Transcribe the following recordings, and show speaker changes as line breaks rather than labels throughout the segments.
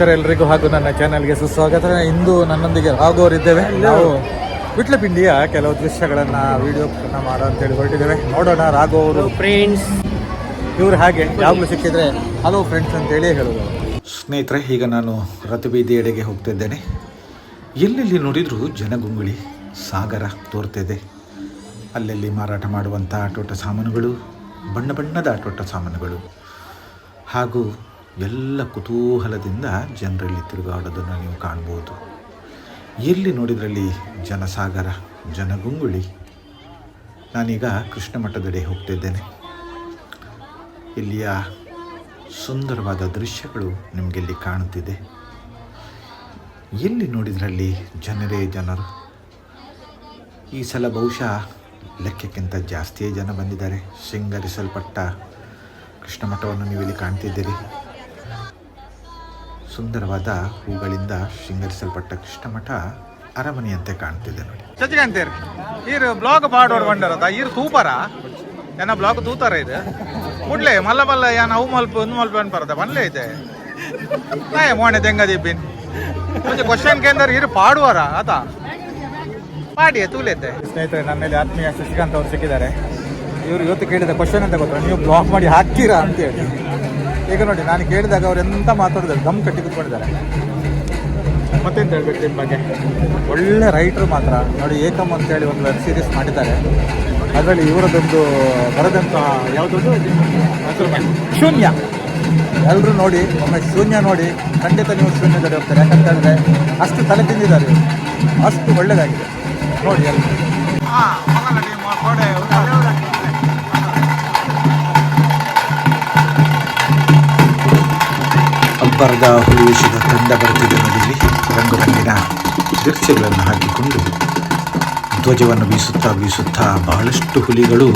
ನಮಸ್ಕಾರ ಎಲ್ರಿಗೂ ಹಾಗೂ ನನ್ನ ಚಾನೆಲ್ಗೆ ಸುಸ್ವಾಗತ. ಇಂದು ನನ್ನೊಂದಿಗೆ ರಾಘವರಿದ್ದೇವೆ ನಾವು ವಿಟ್ಲಪಿಂಡಿಯ ಕೆಲವು ದೃಶ್ಯಗಳನ್ನು ವಿಡಿಯೋನ ಮಾಡೋ ಅಂತೇಳಿ ಹೊರಟಿದ್ದೇವೆ. ನೋಡೋಣ ರಾಘವ್ ಅವರು
ಫ್ರೆಂಡ್ಸ್
ಇವ್ರು ಹಾಗೆ ಯಾವಾಗಲೂ ಸಿಕ್ಕಿದ್ರೆ ಹಲೋ ಫ್ರೆಂಡ್ಸ್ ಅಂತೇಳಿ ಹೇಳೋದು. ಸ್ನೇಹಿತರೆ ಈಗ ನಾನು ರಥಬೀದಿಯೆಡೆಗೆ ಹೋಗ್ತಿದ್ದೇನೆ. ಎಲ್ಲೆಲ್ಲಿ ನೋಡಿದರೂ ಜನಗುಂಗುಳಿ ಸಾಗರ ತೋರ್ತಿದೆ. ಅಲ್ಲಲ್ಲಿ ಮಾರಾಟ ಮಾಡುವಂಥ ಆಟೋಟ ಸಾಮಾನುಗಳು ಬಣ್ಣ ಬಣ್ಣದ ಆಟೋಟ ಸಾಮಾನುಗಳು. ಹಾಗೂ ಎಲ್ಲ ಕುತೂಹಲದಿಂದ ಜನರಲ್ಲಿ ತಿರುಗಾಡೋದನ್ನು ನೀವು ಕಾಣ್ಬೋದು. ಎಲ್ಲಿ ನೋಡಿದ್ರಲ್ಲಿ ಜನಸಾಗರ, ಜನಗುಂಗುಳಿ? ನಾನೀಗ ಕೃಷ್ಣ ಮಠದಡೆ ಹೋಗ್ತಿದ್ದೇನೆ. ಇಲ್ಲಿಯ ಸುಂದರವಾದ ದೃಶ್ಯಗಳು ನಿಮಗೆಲ್ಲಿ ಕಾಣುತ್ತಿದೆ. ಎಲ್ಲಿ ನೋಡಿದ್ರಲ್ಲಿ ಜನರೇ ಜನರು? ಈ ಸಲ ಬಹುಶಃ ಲೆಕ್ಕಕ್ಕಿಂತ ಜಾಸ್ತಿಯೇ ಜನ ಬಂದಿದ್ದಾರೆ. ಶೃಂಗರಿಸಲ್ಪಟ್ಟ ಕೃಷ್ಣ ಮಠವನ್ನು ನೀವು ಇಲ್ಲಿ ಕಾಣ್ತಿದ್ದೀರಿ. ಸುಂದರವಾದ ಹೂಗಳಿಂದ ಶೃಂಗರಿಸಲ್ಪಟ್ಟ ಕೃಷ್ಣಮಠ ಅರಮನೆಯಂತೆ ಕಾಣ್ತಿದೆ ನೋಡಿ.
ಸಚಿನ್ ಈರು ಬ್ಲಾಗ್ ಪಾಡೋಡ್ ಬಂಡರದ ಈರು ತೂಪರ? ಏನ ಬ್ಲಾಗ್ ತೂತಾರ ಇದು. ಮುಡ್ಲೆ ಮಲ್ಲ ಮಲ್ಲ ಏನ ಅವು ಮಲ್ಪ, ಒಂದು ಮಲ್ಪ ಅನ್ಬಾರ್ದ ಬನ್ಲೇ ಐತೆ ನಾಯ ಮೋಣೆ ತೆಂಗ ದಿಬ್ಬಿನ್. ಮುಂಚೆ ಕ್ವಶನ್ ಕೇಂದ್ರ ಇರು ಪಾಡುವರ? ಆತ ಪಾಡಿಯ ತೂಲೈತೆ.
ಸ್ನೇಹಿತರೆ ನನ್ನಲ್ಲಿ ಆತ್ಮೀಯ ಶಶಿಕಾಂತ್ ಅವರು ಸಿಕ್ಕಿದ್ದಾರೆ. ಇವರು ಇವತ್ತು ಕೇಳಿದ ಕ್ವಶನ್ ಅಂತ ಗೊತ್ತಾ? ನೀವು ಬ್ಲಾಕ್ ಮಾಡಿ ಹಾಕ್ತೀರಾ ಅಂತೇಳಿ. ಈಗ ನೋಡಿ, ನಾನು ಕೇಳಿದಾಗ ಅವ್ರು ಎಂತ ಮಾತಾಡಿದ್ರು, ಗಮ್ ಕಟ್ಟಿ ಕೂತ್ಕೊಂಡಿದ್ದಾರೆ. ಮತ್ತೆಂತ ಹೇಳ್ಬೇಕು ನಿಮ್ಮ ಬಗ್ಗೆ? ಒಳ್ಳೆ ರೈಟ್ರು ಮಾತ್ರ. ನೋಡಿ, ಏಕಮ್ ಅಂತೇಳಿ ಒಂದು ವೆಬ್ ಸೀರೀಸ್ ಮಾಡಿದ್ದಾರೆ. ಅದರಲ್ಲಿ ಇವರದೊಂದು ಬರದಂಥ ಯಾವುದೊಂದು? ಶೂನ್ಯ. ಎಲ್ಲರೂ ನೋಡಿ, ಒಮ್ಮೆ ಶೂನ್ಯ ನೋಡಿ, ಖಂಡಿತ ನೀವು ಶೂನ್ಯದಲ್ಲಿ ಹೋಗ್ತಾರೆ? ಯಾಕಂತ ಹೇಳಿದ್ರೆ, ಅಷ್ಟು ತಲೆ ತಿಂದಿದ್ದಾರೆ ಅಷ್ಟು ಒಳ್ಳೆಯದಾಗಿದೆ ನೋಡಿ ಎಲ್ಲರೂ
ಅಬ್ಬರದ ಹುಲಿವೇಷದ ತಂಡ ಬರುತ್ತಿದೆ ನದಿಲಿ ರಂಗು ರಂಗಿನ ದೃಶ್ಯಗಳನ್ನು ಹಾಕಿಕೊಂಡು ಧ್ವಜವನ್ನು ಬೀಸುತ್ತಾ ಬೀಸುತ್ತಾ ಬಹಳಷ್ಟು ಹುಲಿಗಳು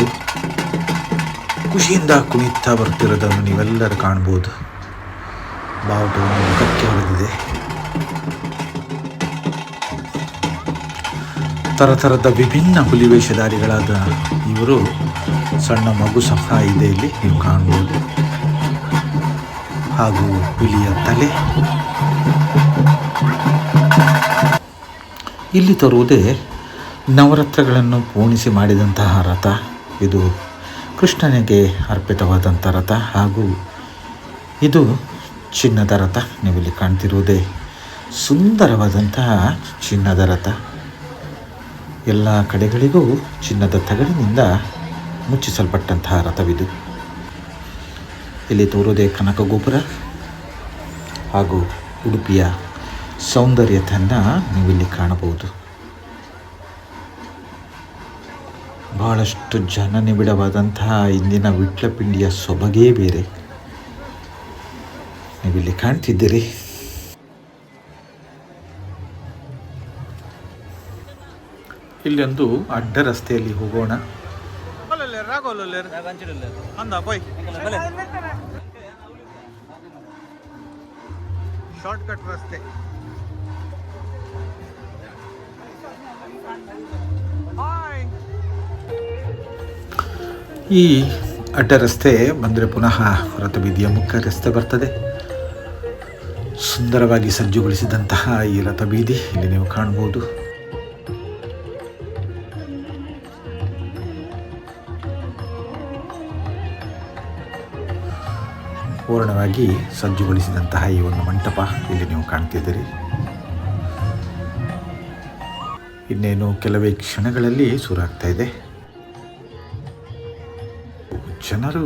ಖುಷಿಯಿಂದ ಕುಣಿತಾ ಬರುತ್ತಿರೋದನ್ನು ನೀವೆಲ್ಲರೂ ಕಾಣ್ಬೋದು ಬಾವುಟವನ್ನು ಮುಖಕ್ಕೆ ಹೊಡೆದಿದೆ ತರತರದ ವಿಭಿನ್ನ ಹುಲಿ ವೇಷಧಾರಿಗಳಾದ ಇವರು ಸಣ್ಣ ಮಗು ಸಹ ಇದೆ ಇಲ್ಲಿ ನೀವು ಕಾಣ್ಬೋದು ಹಾಗೂ ಹುಲಿಯ ತಲೆ. ಇಲ್ಲಿ ತರುವುದೇ ನವರತ್ನಗಳನ್ನು ಪೂಣಿಸಿ ಮಾಡಿದಂತಹ ರಥ. ಇದು ಕೃಷ್ಣನಿಗೆ ಅರ್ಪಿತವಾದಂಥ ರಥ ಹಾಗೂ ಇದು ಚಿನ್ನದ ರಥ. ನೀವಿಲ್ಲಿ ಕಾಣ್ತಿರುವುದೇ ಸುಂದರವಾದಂತಹ ಚಿನ್ನದ ರಥ. ಎಲ್ಲ ಕಡೆಗಳಿಗೂ ಚಿನ್ನದ ತಗಡಿನಿಂದ ಮುಚ್ಚಿಸಲ್ಪಟ್ಟಂತಹ ರಥವಿದು. ಇಲ್ಲಿ ತೋರೋದೇ ಕನಕ ಗೋಪುರ ಹಾಗೂ ಉಡುಪಿಯ ಸೌಂದರ್ಯತೆಯನ್ನು ನೀವಿಲ್ಲಿ ಕಾಣಬಹುದು. ಬಹಳಷ್ಟು ಜನ ನಿಬಿಡವಾದಂತಹ ಇಂದಿನ ವಿಟ್ಲಪಿಂಡಿಯ ಸೊಬಗೇ ಬೇರೆ. ನೀವಿಲ್ಲಿ ಕಾಣ್ತಿದ್ದೀರಿ. ಇಲ್ಲೊಂದು ಅಡ್ಡ ರಸ್ತೆಯಲ್ಲಿ ಹೋಗೋಣ.
ರಾಗೋಲ್ಲ ಅಂದ ಕೊಯ್ ಶಾರ್ಟ್ ಕಟ್ ರಸ್ತೆ
ಈ ಅಡ್ಡ ರಸ್ತೆ ಬಂದರೆ ಪುನಃ ರಥಬೀದಿಯ ಮುಖ್ಯ ರಸ್ತೆ ಬರ್ತದೆ. ಸುಂದರವಾಗಿ ಸಜ್ಜುಗೊಳಿಸಿದಂತಹ ಈ ರಥಬೀದಿ ಇಲ್ಲಿ ನೀವು ಕಾಣ್ಬೋದು ಪೂರ್ಣವಾಗಿ ಸಜ್ಜುಗೊಳಿಸಿದಂತಹ ಈ ಒಂದು ಮಂಟಪ ಇಲ್ಲಿ ನೀವು ಕಾಣ್ತಿದ್ದೀರಿ. ಇನ್ನೇನು ಕೆಲವೇ ಕ್ಷಣಗಳಲ್ಲಿ ಶುರುವಾಗ್ತಾ ಇದೆ. ಜನರು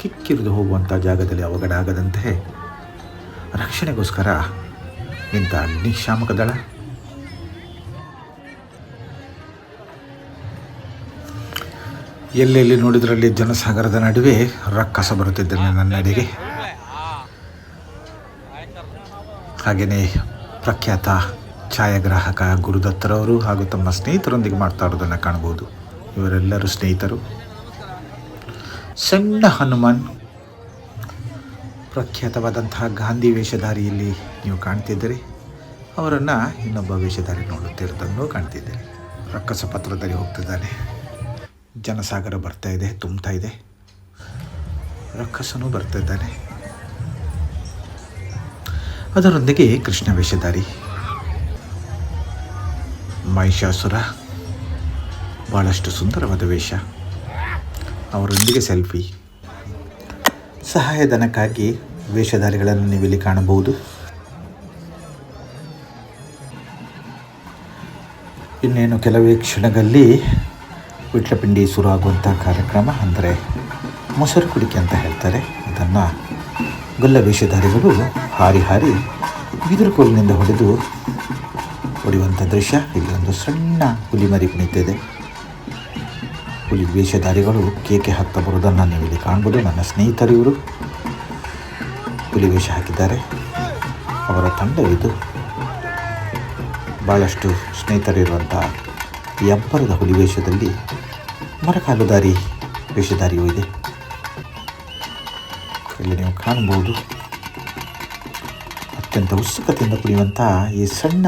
ಕಿಕ್ಕಿರಿದು ಹೋಗುವಂಥ ಜಾಗದಲ್ಲಿ ಅವಘಡ ಆಗದಂತೆ ರಕ್ಷಣೆಗೋಸ್ಕರ ನಿಂತ ಅಗ್ನಿಶಾಮಕ ದಳ. ಎಲ್ಲೆಲ್ಲಿ ನೋಡಿದ್ರಲ್ಲಿ ಜನಸಾಗರದ ನಡುವೆ ರಕ್ಕಸ ಬರುತ್ತಿದ್ದೇನೆ ನನ್ನಡೆಗೆ. ಹಾಗೆಯೇ ಪ್ರಖ್ಯಾತ ಛಾಯಾಗ್ರಾಹಕ ಗುರುದತ್ತರವರು ಹಾಗೂ ತಮ್ಮ ಸ್ನೇಹಿತರೊಂದಿಗೆ ಮಾಡ್ತಾ ಇರೋದನ್ನು ಕಾಣ್ಬೋದು ಇವರೆಲ್ಲರೂ ಸ್ನೇಹಿತರು. ಸಣ್ಣ ಹನುಮಾನ್, ಪ್ರಖ್ಯಾತವಾದಂತಹ ಗಾಂಧಿ ವೇಷಧಾರಿಯಲ್ಲಿ ನೀವು ಕಾಣ್ತಿದ್ದೀರಿ. ಅವರನ್ನು ಇನ್ನೊಬ್ಬ ವೇಷಧಾರಿ ನೋಡುತ್ತಿರೋದನ್ನು ಕಾಣ್ತಿದ್ದೀರಿ. ರಕ್ಕಸ ಪತ್ರದಲ್ಲಿ ಹೋಗ್ತಿದ್ದಾನೆ. ಜನಸಾಗರ ಬರ್ತಾ ಇದೆ, ತುಂಬ್ತಾ ಇದೆ. ರಕ್ಕಸನೂ ಬರ್ತಾ ಇದ್ದಾನೆ. ಅದರೊಂದಿಗೆ ಕೃಷ್ಣ ವೇಷಧಾರಿ. ಮಹಿಷಾಸುರ ಭಾಳಷ್ಟು ಸುಂದರವಾದ ವೇಷ. ಅವರೊಂದಿಗೆ ಸೆಲ್ಫಿ. ಸಹಾಯಧನಕ್ಕಾಗಿ ವೇಷಧಾರಿಗಳನ್ನು ನೀವಿಲ್ಲಿ ಕಾಣಬಹುದು. ಇನ್ನೇನು, ಕೆಲವೇ ಕ್ಷಣದಲ್ಲಿ ವಿಟ್ಲಪಿಂಡಿ ಶುರು ಆಗುವಂಥ ಕಾರ್ಯಕ್ರಮ, ಅಂದರೆ ಮೊಸರು ಕುಡಿಕೆ ಅಂತ ಹೇಳ್ತಾರೆ. ಇದನ್ನು ಗೊಲ್ಲ ವೇಷಧಾರಿಗಳು ಹಾರಿ ಹಾರಿ ಬಿದಿರು ಕೋಲಿನಿಂದ ಹೊಡೆದು ಹೊಡೆಯುವಂಥ ದೃಶ್ಯ. ಇಲ್ಲಿ ಒಂದು ಸಣ್ಣ ಹುಲಿ ಮರಿ ಕುಣಿತಿದೆ ಹುಲಿ ವೇಷಧಾರಿಗಳು ಕೇಕೆ ಹತ್ತ ಬರೋದನ್ನು ನೀವು ಇಲ್ಲಿ ಕಾಣ್ಬೋದು. ನನ್ನ ಸ್ನೇಹಿತರು ಇವರು ಹುಲಿ ವೇಷ ಹಾಕಿದ್ದಾರೆ. ಅವರ ತಂಡವಿದು ಭಾಳಷ್ಟು ಸ್ನೇಹಿತರಿರುವಂಥ ಈ ಅಬ್ಬರದ ಹುಲಿ ವೇಷದಲ್ಲಿ ಮರಕಾಲುದಾರಿ ವೇಷಧಾರಿಯೂ ಇದೆ. ಇಲ್ಲಿ ನೀವು ಕಾಣ್ಬೋದು ಅತ್ಯಂತ ಉತ್ಸುಕತೆಯಿಂದ ಕುಡಿಯುವಂಥ ಈ ಸಣ್ಣ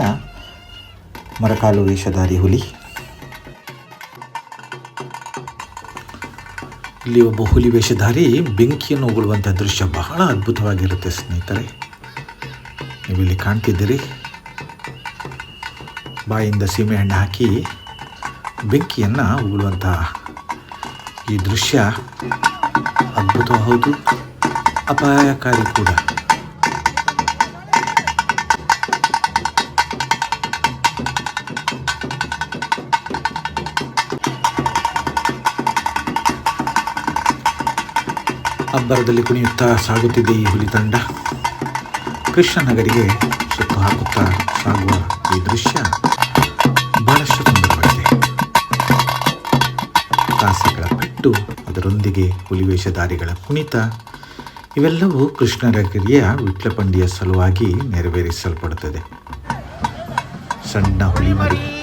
ಮರಕಾಲು ವೇಷಧಾರಿ ಹುಲಿ. ಇಲ್ಲಿ ಒಬ್ಬ ಹುಲಿ ವೇಷಧಾರಿ ಬೆಂಕಿಯನ್ನು ಉಗುಳುವಂಥ ದೃಶ್ಯ ಬಹಳ ಅದ್ಭುತವಾಗಿರುತ್ತೆ ಸ್ನೇಹಿತರೆ. ನೀವಿಲ್ಲಿ ಕಾಣ್ತಿದ್ದೀರಿ. ಬಾಯಿಂದ ಸೀಮೆಹಣ್ಣು ಹಾಕಿ ಬೆಂಕಿಯನ್ನು ಉಗುಳುವಂಥ ಈ ದೃಶ್ಯ ಅದ್ಭುತ ಹೌದು ಅಪಾಯಕಾರಿ ಕೂಡ. ಅಬ್ಬರದಲ್ಲಿ ಕುಣಿಯುತ್ತಾ ಸಾಗುತ್ತಿದೆ ಈ ಹುಲಿ ತಂಡ ಕೃಷ್ಣನಗರಿಗೆ ಸುತ್ತು ಹಾಕುತ್ತಾ ಸಾಗುವ ಈ ದೃಶ್ಯ ಬಹಳಷ್ಟು ಸುಂದರವಾಗಿದೆ. ಕಾಸಿಗಳ ಪೆಟ್ಟು, ಅದರೊಂದಿಗೆ ಹುಲಿವೇಷಧಾರಿಗಳ ಕುಣಿತ, ಇವೆಲ್ಲವೂ ಕೃಷ್ಣನಗರಿಯ ವಿಟ್ಲಪಂಡಿಯ ಸಲುವಾಗಿ ನೆರವೇರಿಸಲ್ಪಡುತ್ತದೆ. ಸಣ್ಣ ಹುಲಿ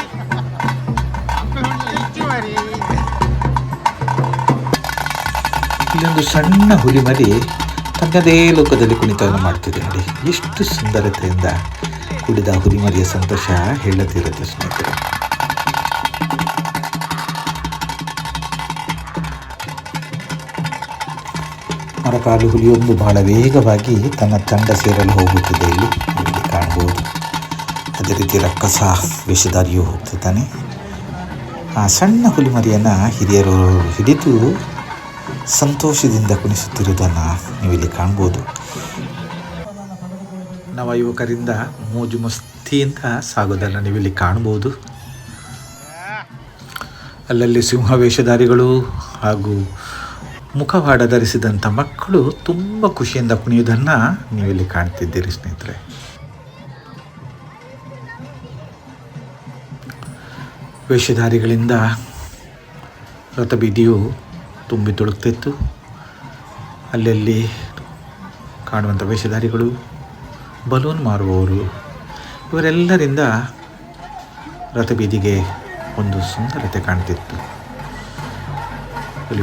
ಇಲ್ಲೊಂದು ಸಣ್ಣ ಹುಲಿಮರಿ ತನ್ನದೇ ಲೋಕದಲ್ಲಿ ಕುಣಿತವನ್ನು ಮಾಡ್ತಿದೆ ನೋಡಿ. ಎಷ್ಟು ಸುಂದರತೆಯಿಂದ ಕೂಡಿದ ಹುಲಿಮರಿಯ ಸಂತೋಷ ಹೇಳುತ್ತಿರುತ್ತೆ ಸ್ನೇಹಿತರೆ. ಮರಕಾಲು ಹುಲಿಯೊಂದು ಬಹಳ ವೇಗವಾಗಿ ತನ್ನ ತಂಡ ಸೇರಲು ಹೋಗುತ್ತಿದೆ ಇಲ್ಲಿ. ಇಲ್ಲಿ ಕಾಣಬಹುದು. ಅದೇ ರೀತಿ ರಕ್ಕಸ ವೇಷಧಾರಿಯು ಹೋಗ್ತಿದ್ದಾನೆ. ಆ ಸಣ್ಣ ಹುಲಿಮರಿಯನ್ನು ಹಿರಿಯರು ಹಿಡಿದು ಸಂತೋಷದಿಂದ ಕುಣಿಸುತ್ತಿರುವುದನ್ನು ನೀವಿಲ್ಲಿ ಕಾಣ್ಬೋದು. ನವ ಯುವಕರಿಂದ ಮೋಜು ಮಸ್ತಿಯಿಂದ ಸಾಗೋದನ್ನು ನೀವಿಲ್ಲಿ ಕಾಣ್ಬೋದು. ಅಲ್ಲಲ್ಲಿ ಸಿಂಹ ವೇಷಧಾರಿಗಳು ಹಾಗೂ ಮುಖವಾಡ ಧರಿಸಿದಂಥ ಮಕ್ಕಳು ತುಂಬ ಖುಷಿಯಿಂದ ಕುಣಿಯುವುದನ್ನು ನೀವಿಲ್ಲಿ ಕಾಣ್ತಿದ್ದೀರಿ ಸ್ನೇಹಿತರೆ. ವೇಷಧಾರಿಗಳಿಂದ ರಥಬೀದಿಯು ತುಂಬಿ ತುಳುಕ್ತಿತ್ತು ಅಲ್ಲಲ್ಲಿ ಕಾಣುವಂಥ ವೇಷಧಾರಿಗಳು, ಬಲೂನ್ ಮಾರುವವರು, ಇವರೆಲ್ಲರಿಂದ ರಥಬೀದಿಗೆ ಒಂದು ಸುಂದರತೆ ಕಾಣ್ತಿತ್ತು.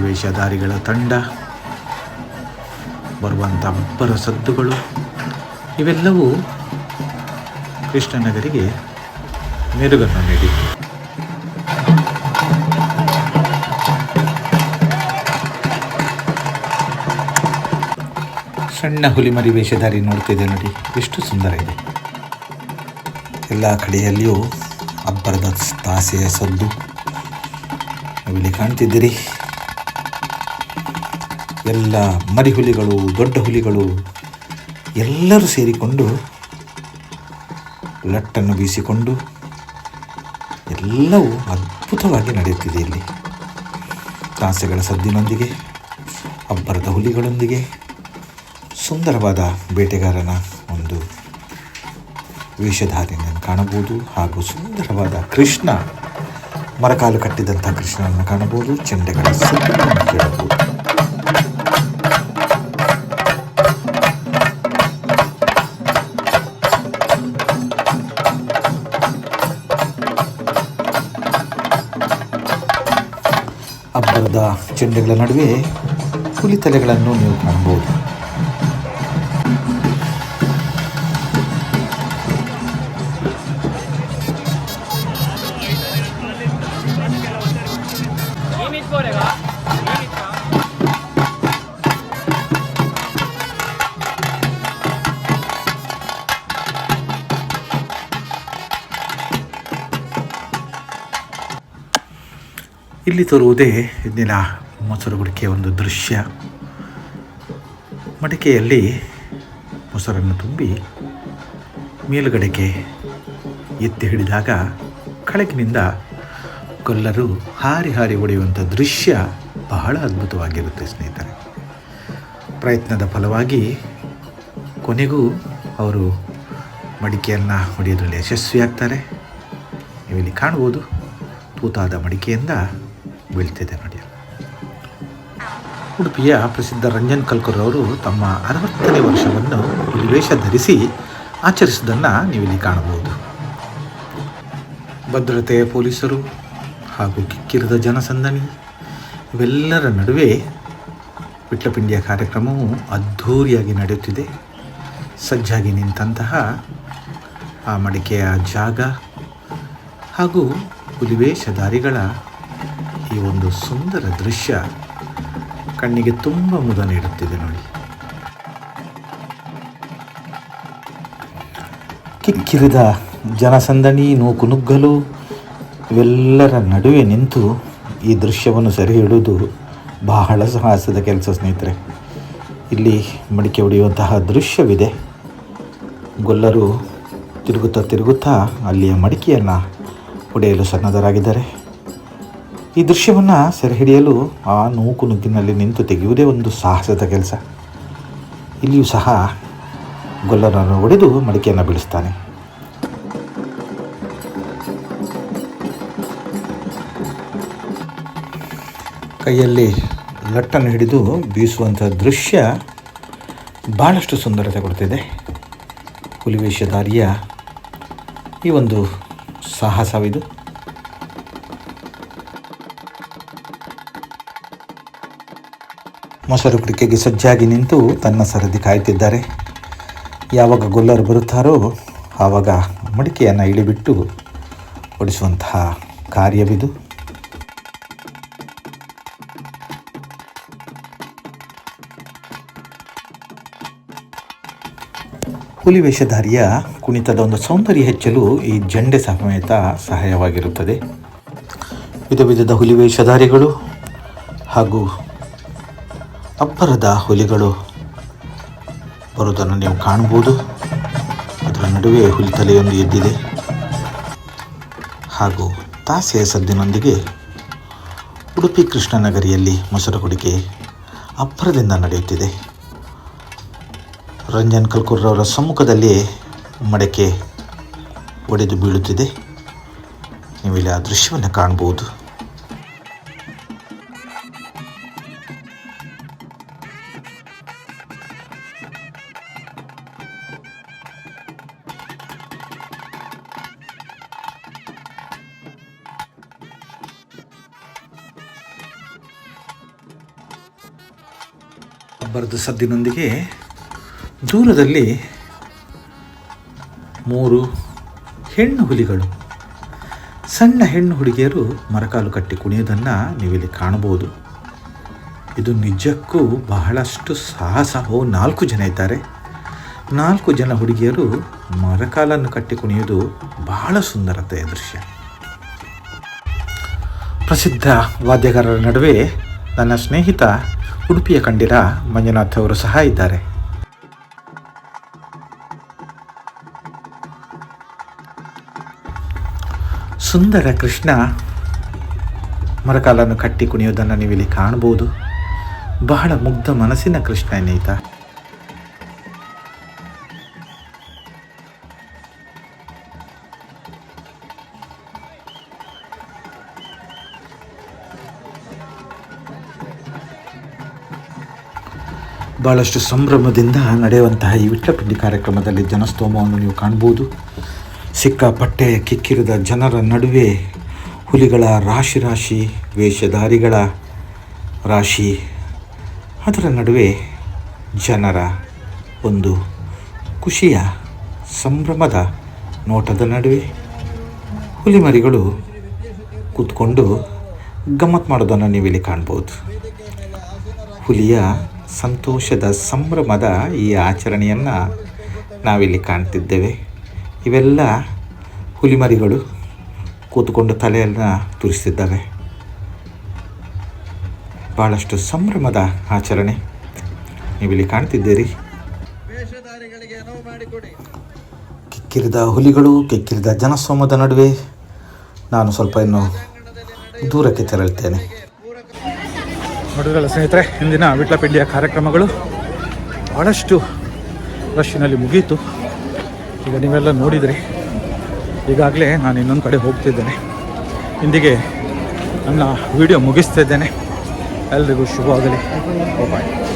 ವೇಷಧಾರಿಗಳ ತಂಡ ಬರುವಂಥ ಅಬ್ಬರ ಸದ್ದುಗಳು, ಇವೆಲ್ಲವೂ ಕೃಷ್ಣನಗರಿಗೆ ಮೆರುಗನ್ನು ನೀಡಿತು ಸಣ್ಣ ಹುಲಿಮರಿ ವೇಷಧಾರಿ ನೋಡ್ತಿದೆ ನೋಡಿ. ಎಷ್ಟು ಸುಂದರ ಇದೆ. ಎಲ್ಲ ಕಡೆಯಲ್ಲಿಯೂ ಅಬ್ಬರದ ತಾಸೆಯ ಸದ್ದು. ಇಲ್ಲಿ ಕಾಣ್ತಿದ್ದೀರಿ. ಎಲ್ಲ ಮರಿ ಹುಲಿಗಳು, ದೊಡ್ಡ ಹುಲಿಗಳು ಎಲ್ಲರೂ ಸೇರಿಕೊಂಡು ಲಟ್ಟನ್ನು ಬೀಸಿಕೊಂಡು ಎಲ್ಲವೂ ಅದ್ಭುತವಾಗಿ ನಡೆಯುತ್ತಿದೆ ಇಲ್ಲಿ. ತಾಸೆಗಳ ಸದ್ದಿನೊಂದಿಗೆ, ಅಬ್ಬರದ ಹುಲಿಗಳೊಂದಿಗೆ ಸುಂದರವಾದ ಬೇಟೆಗಾರನ ಒಂದು ವೇಷಧಾರಿಯನ್ನು ಕಾಣಬಹುದು ಹಾಗೂ ಸುಂದರವಾದ ಕೃಷ್ಣ, ಮರಕಾಲು ಕಟ್ಟಿದಂಥ ಕೃಷ್ಣನನ್ನು ಕಾಣಬಹುದು, ಚೆಂಡೆಗಳ ಸುತ್ತಲೂ ಕೇಳಬಹುದು. ಅಬ್ಬರದ ಚೆಂಡೆಗಳ ನಡುವೆ ಹುಲಿ ತಲೆಗಳನ್ನು ನೀವು ಕಾಣಬಹುದು. ಇಲ್ಲಿ ತೋರುವುದೇ ಇಂದಿನ ಮೊಸರುಗುಡಿಕೆಯ ಒಂದು ದೃಶ್ಯ. ಮಡಿಕೆಯಲ್ಲಿ ಮೊಸರನ್ನು ತುಂಬಿ ಮೇಲುಗಡೆಗೆ ಎತ್ತಿ ಹಿಡಿದಾಗ ಕೆಳಗಿನಿಂದ ಕೊಲ್ಲರು ಹಾರಿ ಹಾರಿ ಹೊಡೆಯುವಂಥ ದೃಶ್ಯ ಬಹಳ ಅದ್ಭುತವಾಗಿರುತ್ತೆ ಸ್ನೇಹಿತರೆ. ಪ್ರಯತ್ನದ ಫಲವಾಗಿ ಕೊನೆಗೂ ಅವರು ಮಡಿಕೆಯನ್ನು ಹೊಡೆಯೋದ್ರಲ್ಲಿ ಯಶಸ್ವಿಯಾಗ್ತಾರೆ. ನೀವಿಲ್ಲಿ ಕಾಣ್ಬೋದು ತೂತಾದ ಮಡಿಕೆಯಿಂದ ಬೀಳ್ತಿದೆ ನೋಡಿ. ಉಡುಪಿಯ ಪ್ರಸಿದ್ಧ ರಂಜನ್ ಕಲ್ಕರ್ ಅವರು ತಮ್ಮ ಅರವತ್ತನೇ ವರ್ಷವನ್ನು ಇಲ್ಲಿ ವೇಷ ಧರಿಸಿ ಆಚರಿಸುವುದನ್ನು ನೀವಿಲ್ಲಿ ಕಾಣಬಹುದು. ಭದ್ರತೆಯ ಪೊಲೀಸರು ಹಾಗೂ ಕಿಕ್ಕಿರದ ಜನಸಂದಣಿ, ಇವೆಲ್ಲರ ನಡುವೆ ವಿಟ್ಲಪಿಂಡಿಯ ಕಾರ್ಯಕ್ರಮವು ಅದ್ಧೂರಿಯಾಗಿ ನಡೆಯುತ್ತಿದೆ. ಸಜ್ಜಾಗಿ ನಿಂತಹ ಆ ಮಡಿಕೆಯ ಜಾಗ ಹಾಗೂ ಹುಲಿವೇಷಧಾರಿಗಳ ಈ ಒಂದು ಸುಂದರ ದೃಶ್ಯ ಕಣ್ಣಿಗೆ ತುಂಬ ಮುದ ನೀಡುತ್ತಿದೆ ನೋಡಿ. ಕಿಕ್ಕಿರಿದ ಜನಸಂದಣಿ, ನೂಕು ನುಗ್ಗಲು, ಇವೆಲ್ಲರ ನಡುವೆ ನಿಂತು ಈ ದೃಶ್ಯವನ್ನು ಸರಿ ಹಿಡಿದು ಬಹಳ ಸಾಹಸದ ಕೆಲಸ ಸ್ನೇಹಿತರೆ. ಇಲ್ಲಿ ಮಡಿಕೆ ಹೊಡೆಯುವಂತಹ ದೃಶ್ಯವಿದೆ. ಗೊಲ್ಲರು ತಿರುಗುತ್ತಾ ತಿರುಗುತ್ತಾ ಅಲ್ಲಿಯ ಮಡಿಕೆಯನ್ನು ಹೊಡೆಯಲು ಸನ್ನದ್ಧರಾಗಿದ್ದಾರೆ. ಈ ದೃಶ್ಯವನ್ನು ಸೆರೆ ಹಿಡಿಯಲು ಆ ನೂಕು ನುಗ್ಗಿನಲ್ಲಿ ನಿಂತು ತೆಗೆಯುವುದೇ ಒಂದು ಸಾಹಸದ ಕೆಲಸ. ಇಲ್ಲಿಯೂ ಸಹ ಗೊಲ್ಲರನ್ನು ಒಡೆದು ಮಡಿಕೆಯನ್ನು ಬೀಳಿಸ್ತಾನೆ. ಕೈಯಲ್ಲಿ ಲಟ್ಟನ್ನು ಹಿಡಿದು ಬೀಸುವಂಥ ದೃಶ್ಯ ಭಾಳಷ್ಟು ಸುಂದರತೆ ಕೊಡ್ತಿದೆ. ಹುಲಿವೇಷಧಾರಿಯ ಈ ಒಂದು ಸಾಹಸವಿದು. ಮೊಸರು ಕುಡಿಕೆಗೆ ಸಜ್ಜಾಗಿ ನಿಂತು ತನ್ನ ಸರದಿ ಕಾಯುತ್ತಿದ್ದಾರೆ ಯಾವಾಗ ಗೊಲ್ಲರು ಬರುತ್ತಾರೋ ಆವಾಗ ಮಡಿಕೆಯನ್ನು ಇಳಿಬಿಟ್ಟು ಓಡಿಸುವಂತಹ ಕಾರ್ಯವಿದು. ಹುಲಿ ವೇಷಧಾರಿಯ ಕುಣಿತದ ಒಂದು ಸೌಂದರ್ಯ ಹೆಚ್ಚಲು ಈ ಜಂಡೆ ಸಮೇತ ಸಹಾಯವಾಗಿರುತ್ತದೆ. ವಿಧ ವಿಧದ ಹುಲಿ ವೇಷಧಾರಿಗಳು ಹಾಗೂ ಅಬ್ಬರದ ಹುಲಿಗಳು. ಬರುವುದನ್ನು ನೀವು ಕಾಣಬಹುದು. ಅದರ ನಡುವೆ ಹುಲಿ ತಲೆಯೊಂದು ಎದ್ದಿದೆ. ಹಾಗೂ ತಾಸೆಯ ಸದ್ದಿನೊಂದಿಗೆ ಉಡುಪಿ ಕೃಷ್ಣನಗರಿಯಲ್ಲಿ ಮೊಸರು ಕುಡಿಕೆ ಅಬ್ಬರದಿಂದ ನಡೆಯುತ್ತಿದೆ. ರಂಜನ್ ಕಲ್ಕುರ್ರವರ ಸಮ್ಮುಖದಲ್ಲಿ ಮಡಕೆ ಒಡೆದು ಬೀಳುತ್ತಿದೆ. ನೀವಿಲ್ಲಿ ಆ ದೃಶ್ಯವನ್ನು ಕಾಣ್ಬೋದು ಅಬ್ಬರದ ಸದ್ದಿನೊಂದಿಗೆ ದೂರದಲ್ಲಿ ಮೂರು ಹೆಣ್ಣು ಹುಲಿಗಳು. ಸಣ್ಣ ಹೆಣ್ಣು ಹುಡುಗಿಯರು ಮರಕಾಲು ಕಟ್ಟಿ ಕುಣಿಯೋದನ್ನು ನೀವಿಲ್ಲಿ ಕಾಣಬಹುದು. ಇದು ನಿಜಕ್ಕೂ ಬಹಳಷ್ಟು ಸಾಹಸ. ಓ, ನಾಲ್ಕು ಜನ ಇದ್ದಾರೆ. ನಾಲ್ಕು ಜನ ಹುಡುಗಿಯರು ಮರಕಾಲನ್ನು ಕಟ್ಟಿ ಕುಣಿಯೋದು ಬಹಳ ಸುಂದರತೆಯ ದೃಶ್ಯ. ಪ್ರಸಿದ್ಧ ವಾದ್ಯಗಾರರ ನಡುವೆ ನನ್ನ ಸ್ನೇಹಿತ ಉಡುಪಿಯ ಕಂಡಿರ ಮಂಜುನಾಥ್ ಅವರು ಸಹ ಇದ್ದಾರೆ. ಸುಂದರ ಕೃಷ್ಣ, ಮರಕಾಲನ್ನು ಕಟ್ಟಿ ಕುಣಿಯೋದನ್ನು ನೀವಿಲ್ಲಿ ಕಾಣಬಹುದು. ಬಹಳ ಮುಗ್ಧ ಮನಸ್ಸಿನ ಕೃಷ್ಣ ಏನೈತ ಭಾಳಷ್ಟು ಸಂಭ್ರಮದಿಂದ ನಡೆಯುವಂತಹ ಈ ವಿಟ್ಲಪಿಂಡಿ ಕಾರ್ಯಕ್ರಮದಲ್ಲಿ ಜನಸ್ತೋಮವನ್ನು ನೀವು ಕಾಣ್ಬೋದು. ಸಿಕ್ಕಾಪಟ್ಟೆ ಕಿಕ್ಕಿರಿದ ಜನರ ನಡುವೆ ಹುಲಿಗಳ ರಾಶಿ ರಾಶಿ, ವೇಷಧಾರಿಗಳ ರಾಶಿ, ಅದರ ನಡುವೆ ಜನರ ಒಂದು ಖುಷಿಯ ಸಂಭ್ರಮದ ನೋಟದ ನಡುವೆ ಹುಲಿಮರಿಗಳು ಕೂತ್ಕೊಂಡು ಗಮ್ಮತ್ತು ಮಾಡೋದನ್ನು ನೀವಿಲ್ಲಿ ಕಾಣ್ಬೋದು. ಹುಲಿಯ ಸಂತೋಷದ ಸಂಭ್ರಮದ ಈ ಆಚರಣೆಯನ್ನು ನಾವಿಲ್ಲಿ ಕಾಣ್ತಿದ್ದೇವೆ. ಇವೆಲ್ಲ ಹುಲಿಮರಿಗಳು ಕೂತುಕೊಂಡು ತಲೆಯನ್ನು ತುರಿಸ್ತಿದ್ದಾವೆ. ಭಾಳಷ್ಟು ಸಂಭ್ರಮದ ಆಚರಣೆ ನೀವಿಲ್ಲಿ ಕಾಣ್ತಿದ್ದೀರಿ. ಕಿಕ್ಕಿರಿದ ಹುಲಿಗಳು ಕಿಕ್ಕಿರಿದ ಜನಸೋಮದ ನಡುವೆ ನಾನು ಸ್ವಲ್ಪ ಇನ್ನು ದೂರಕ್ಕೆ ತೆರಳುತ್ತೇನೆ
ನೋಡಿದ್ರಲ್ಲ ಸ್ನೇಹಿತರೆ, ಇಂದಿನ ವಿಟ್ಲಪಿಂಡಿಯ ಕಾರ್ಯಕ್ರಮಗಳು ಭಾಳಷ್ಟು ರಶ್ನಲ್ಲಿ ಮುಗೀತು. ಈಗ ನೀವೆಲ್ಲ ನೋಡಿದ್ರಿ. ಈಗಾಗಲೇ ನಾನು ಇನ್ನೊಂದು ಕಡೆ ಹೋಗ್ತಿದ್ದೇನೆ. ಇಂದಿಗೆ ನನ್ನ ವಿಡಿಯೋ ಮುಗಿಸ್ತಿದ್ದೇನೆ. ಎಲ್ರಿಗೂ ಶುಭವಾಗಲಿ. ಬಾಯ್